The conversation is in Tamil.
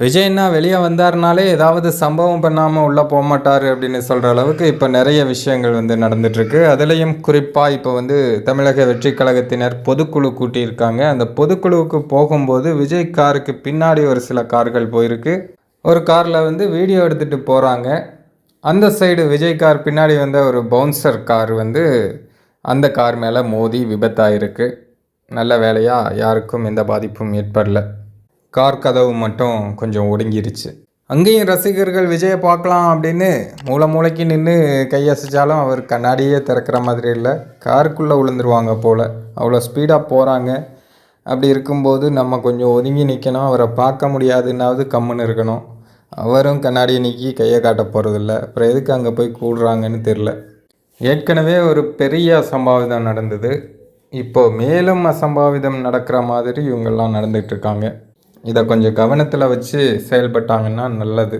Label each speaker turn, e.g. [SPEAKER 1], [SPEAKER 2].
[SPEAKER 1] விஜய்னா வெளியே வந்தாருனாலே ஏதாவது சம்பவம் பண்ணாமல் உள்ளே போக மாட்டார் அப்படின்னு சொல்கிற அளவுக்கு இப்போ நிறைய விஷயங்கள் வந்து நடந்துட்டுருக்கு. அதுலேயும் குறிப்பாக இப்போ வந்து தமிழக வெற்றி கழகத்தினர் பொதுக்குழு கூட்டியிருக்காங்க. அந்த பொதுக்குழுவுக்கு போகும்போது விஜய் காருக்கு பின்னாடி ஒரு சில கார்கள் போயிருக்கு. ஒரு காரில் வந்து வீடியோ எடுத்துகிட்டு போகிறாங்க அந்த சைடு விஜய் கார் பின்னாடி வந்த ஒரு பவுன்சர் கார் வந்து அந்த கார் மேலே மோதி விபத்தாயிருக்கு. நல்ல வேலையாக யாருக்கும் எந்த பாதிப்பும் ஏற்படல. கார் கதவு மட்டும் கொஞ்சம் ஒடுங்கிருச்சு. அங்கேயும் ரசிகர்கள் விஜயை பார்க்கலாம் அப்படின்னு மூளை மூளைக்கு நின்று கையசைச்சாலும் அவர் கண்ணாடியே திறக்கிற மாதிரி இல்லை. காருக்குள்ளே விழுந்துருவாங்க போல். அவ்வளோ ஸ்பீடாக போகிறாங்க. அப்படி இருக்கும்போது நம்ம கொஞ்சம் ஒதுங்கி நிற்கணும். அவரை பார்க்க முடியாதுன்னாவது கம்முன்னு இருக்கணும். அவரும் கண்ணாடியை நீக்கி கையை காட்ட போகிறதில்ல. அப்புறம் எதுக்கு அங்கே போய் கூடுறாங்கன்னு தெரில. ஏற்கனவே ஒரு பெரிய அசம்பாவிதம் நடந்தது. இப்போ மேலும் அசம்பாவிதம் நடக்கிற மாதிரி இவங்கெல்லாம் நடந்துகிட்ருக்காங்க இதை கொஞ்சம் கவனத்தில் வச்சு செயல்பட்டாங்கன்னா நல்லது.